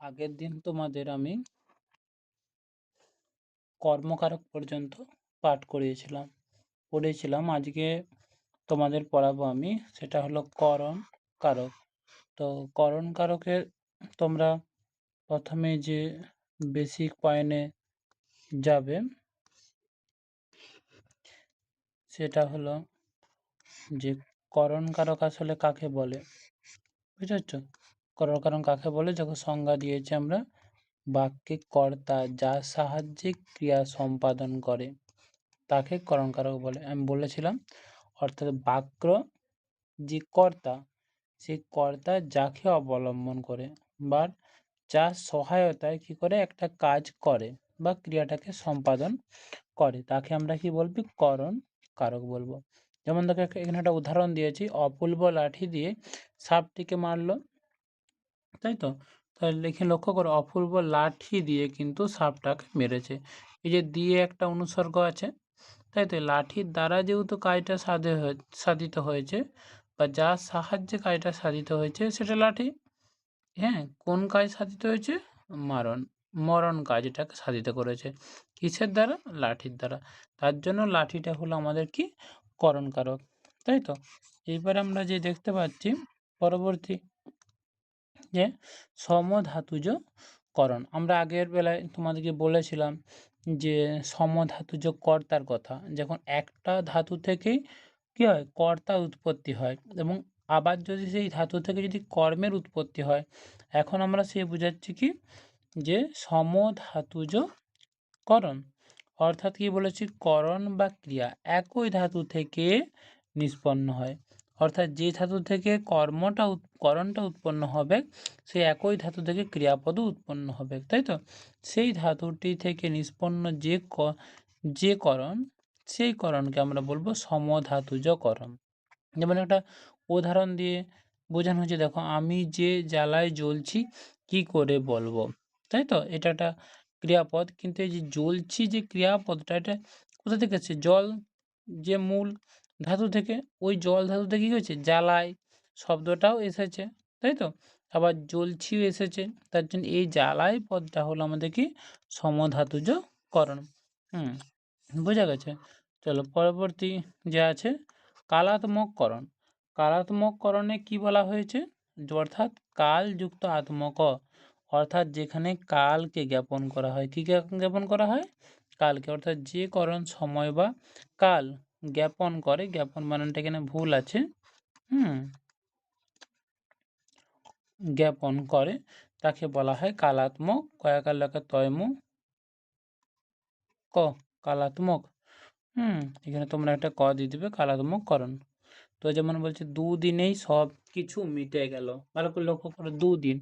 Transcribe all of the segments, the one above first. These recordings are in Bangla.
আগের দিন তোমাদের আমি কর্মকারক পর্যন্ত পাঠ করিয়েছিলাম। পড়েছিলাম আজকে তোমাদের পড়াবো আমি। সেটা হলো করণ কারক তো করণ কারকের তোমরা প্রথমে যে বেসিক পয়েন্টে যাবে, সেটা হলো যে করণ কারক আসলে কাকে বলে? বুঝতে করণ কারণ কাকে বলে? যখন সংজ্ঞা দিয়েছি আমরা, বাক্যে কর্তা যার সাহায্যে ক্রিয়া সম্পাদন করে, তাকে করণ কারক বলে। আমি বলেছিলাম, অর্থাৎ বাক্য যে কর্তা সেই কর্তা যাকে অবলম্বন করে বা যার সহায়তায় কি করে? একটা কাজ করে বা ক্রিয়াটাকে সম্পাদন করে। তাকে আমরা কি বলবি? করণ কারক বলব। যেমন দেখো, এখানে একটা উদাহরণ দিয়েছি। অপূর্ব লাঠি দিয়ে সাপটিকে মারলো। তাই তো? তাহলে এখানে লক্ষ্য করো, অপূর্ব লাঠি দিয়ে কিন্তু সাপটাকে মেরেছে। এই যে দিয়ে একটা অনুসর্গ আছে, তাই তো? লাঠির দ্বারা যেহেতু কাজটা সাধে হয়ে, সাধিত হয়েছে, বা যার সাহায্যে কাজটা সাধিত হয়েছে, সেটা লাঠি। হ্যাঁ কোন কাজ সাধিত হয়েছে? মারণ, মরণ কাজ এটাকে সাধিত করেছে। কিসের দ্বারা? লাঠির দ্বারা। তার জন্য লাঠিটা হলো আমাদের কি? করণকারক। তাই তো? এইবার আমরা যে দেখতে পাচ্ছি, পরবর্তী যে সমধাতুজ করণ আমরা আগের বেলায় তোমাদেরকে বলেছিলাম যে সমধাতুজ কর্তার কথা। যখন একটা ধাতু থেকেই কী হয়? কর্তার উৎপত্তি হয় এবং আবার যদি সেই ধাতু থেকে যদি কর্মের উৎপত্তি হয়, এখন আমরা সে বোঝাচ্ছি কি? যে সমধাতুজ করণ অর্থাৎ কি বলেছি? করণ বা ক্রিয়া। একই ধাতু থেকে নিষ্পন্ন হয়। অর্থাৎ যে ধাতু থেকে কর্মটা করণটা উৎপন্ন হবে, সেই একই ধাতু থেকে ক্রিয়াপদও উৎপন্ন হবে, তাই তো? সেই ধাতুটি থেকে নিষ্পন্ন যে যে করণ, সেই করণকে আমরা বলব সমধাতুজ করণ যেমন একটা উদাহরণ দিয়ে বোঝানো হচ্ছে দেখো, আমি যে জ্বালায় জ্বলছি, কি করে বলব? তাই তো? এটা একটা ক্রিয়াপদ, কিন্তু এই যে জ্বলছি যে ক্রিয়াপদটা, এটা কোথা থেকে আসছে জল, যে মূল ধাতু থেকে, ওই জল ধাতু থেকে কী হয়েছে? জ্বালায়। শব্দটাও এসেছে, তাই তো? আবার জ্বলছিও এসেছে, তার জন্য এই জ্বালাই পদটা হলো আমাদের কি? সমধাতুজ করণ হুম, বোঝা গেছে? চলো পরবর্তী যে আছে কালাত্মক করণ কালাত্মক করণে কি বলা হয়েছে? অর্থাৎ কালযুক্ত আত্মক, অর্থাৎ যেখানে কালকে জ্ঞাপন করা হয়। কী জ্ঞাপন করা হয়? কালকে, অর্থাৎ যে করণ, সময় বা কাল। জ্ঞাপন করে। জ্ঞাপন বানানটা এখানে ভুল আছে। হুম। জ্ঞাপন করে। তাকে বলা হয় কালাত্মক। কয়াকার লেখা তয়মু ক। কালাত্মক। হুম। এখানে তোমরা একটা ক দিয়ে দেবে। কালাত্মক করণ। তো যেমন বলছে, দুদিনেই সব কিছু মিটে গেল। ভালো করে লক্ষ্য করো, দুদিন।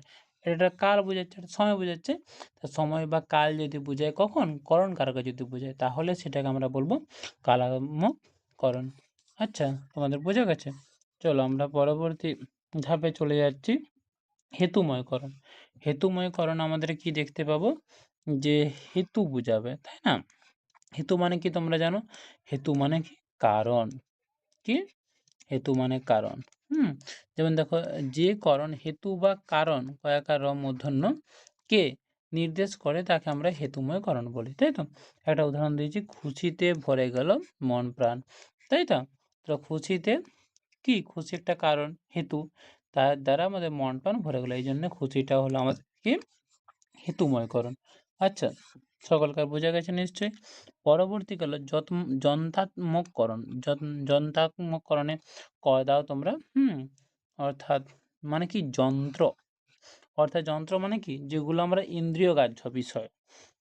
এটা কাল বোঝাচ্ছে সময় বোঝাচ্ছে। তা সময় বা কাল যদি বোঝায় কখন? করণ কারকে যদি বোঝায়, তাহলে সেটাকে আমরা বলব কালাত্মক করণ আচ্ছা তোমাদের বোঝা গেছে? চলো আমরা পরবর্তী ধাপে চলে যাচ্ছি। হেতুময়করণ। হেতুময়করণ আমাদের কি দেখতে পাবো? যে হেতু বুঝাবে, তাই না? হেতু মানে কি তোমরা জানো? হেতু মানে কি? কারণ। কি? হেতু মানে কারণ। হুম? যেমন দেখো, যে করণ হেতু বা কারণ কয়াকার মূর্ধন্য কে নির্দেশ করে, তাকে আমরা হেতুময় করণ বলি, তাই তো? একটা উদাহরণ দিয়েছি, খুশিতে ভরে গেল মন প্রাণ, তাই তো? তো খুশিতে কি? খুশি একটা কারণ, হেতু। তার দ্বারা আমাদের মন প্রাণ ভরে গেলো এই জন্য খুশিটা হলো আমাদের কি? হেতুময়করণ আচ্ছা সকলকার বোঝা গেছে নিশ্চয়ই। পরবর্তীকালে যত যন্ত্রাত্মককরণ যন্ত্রাত্মককরণে ক দাও তোমরা, হুম, অর্থাৎ মানে কি যন্ত্র। অর্থাৎ যন্ত্র মানে কি? যেগুলো আমরা ইন্দ্রিয় গ্রাহ্য বিষয়।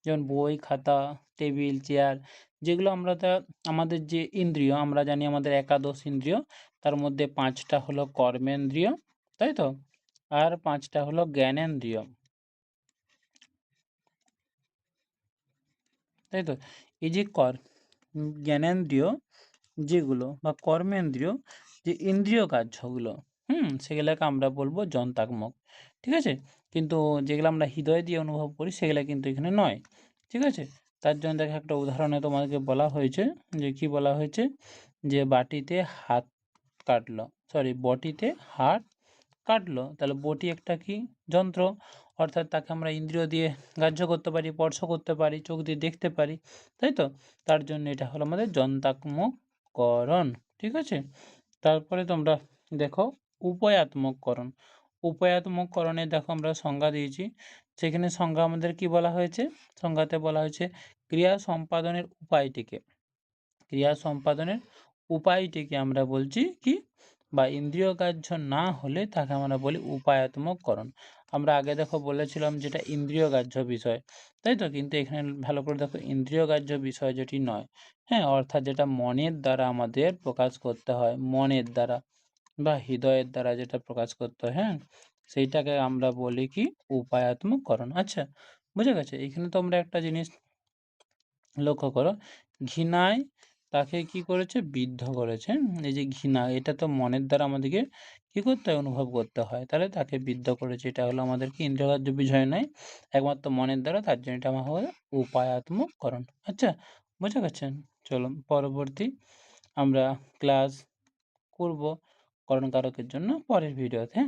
যেমন বই, খাতা, টেবিল, চেয়ার, যেগুলো আমরা তা আমাদের যে ইন্দ্রিয়, আমরা জানি আমাদের একাদশ ইন্দ্রিয়, তার মধ্যে পাঁচটা হলো কর্মেন্দ্রিয়, তাই তো? আর পাঁচটা হলো জ্ঞানেন্দ্রিয়। তাই তো? এই যে কর, জ্ঞানেন্দ্রিয় যেগুলো বা কর্মেন্দ্রীয় যে ইন্দ্রিয় কার্যগুলো, হুম, সেগুলোকে আমরা বলব যন্তাত্মক ঠিক আছে? কিন্তু যেগুলো আমরা হৃদয় দিয়ে অনুভব করি, সেগুলো কিন্তু এখানে নয়, ঠিক আছে? তার জন্য দেখো একটা উদাহরণে তোমাদেরকে বলা হয়েছে, যে কি বলা হয়েছে? যে বাটিতে হাত কাটলো সরি বটিতে হাত কাটলো, তাহলে বটি একটা কি? যন্ত্র। অর্থাৎ তাকে আমরা ইন্দ্রিয় দিয়ে গ্রাহ্য করতে পারি, স্পর্শ করতে পারি, চোখ দিয়ে দেখতে পারি, তাই তো? তার জন্য এটা হলো আমাদের যন্ত্রাত্মককরণ ঠিক আছে? তারপরে তোমরা দেখো উপায়াত্মককরণ উপায়াত্মককরণে দেখো আমরা সংজ্ঞা দিয়েছি, সেখানে সংজ্ঞা আমাদের কি বলা হয়েছে? সংজ্ঞাতে বলা হয়েছে ক্রিয়া সম্পাদনের উপায়টিকে। ক্রিয়া সম্পাদনের উপায়টিকে আমরা বলছি কি? বা ইন্দ্রিয় গ্রাহ্য না হলে তাকে আমরা বলি উপায়াত্মককরণ আমরা আগে দেখো বলেছিলাম যেটা ইন্দ্রিয় গ্রাহ্য বিষয়, তাই তো? কিন্তু এখানে ভালো করে দেখো ইন্দ্রিয় গ্রাহ্য বিষয় যেটি নয় হ্যাঁ? অর্থাৎ যেটা মনের দ্বারা আমাদের প্রকাশ করতে হয়, মনের দ্বারা বা হৃদয়ের দ্বারা যেটা প্রকাশ করতে হয় হ্যাঁ? সেইটাকে আমরা বলি কি? উপায়াত্মককরণ আচ্ছা বুঝে গেছে? এখানে তোমরা একটা জিনিস লক্ষ্য করো, ঘৃণায় তাকে কি করেছে? বিদ্ধ করেছে। এই যে ঘৃণা, এটা তো মনের দ্বারা আমাদেরকে কি করতে হয়? অনুভব করতে হয়। তাহলে তাকে বিদ্ধ করেছে। এটা হলো আমাদের কি ইন্দ্রিয়গ্রাহ্য বিষয় নয়, একমাত্র মনের দ্বারা। তার জন্য এটা আমার হবে উপায়াত্মককরণ আচ্ছা বুঝে গেছেন চলো পরবর্তী আমরা ক্লাস করব করণ কারকের জন্য পরের ভিডিওতে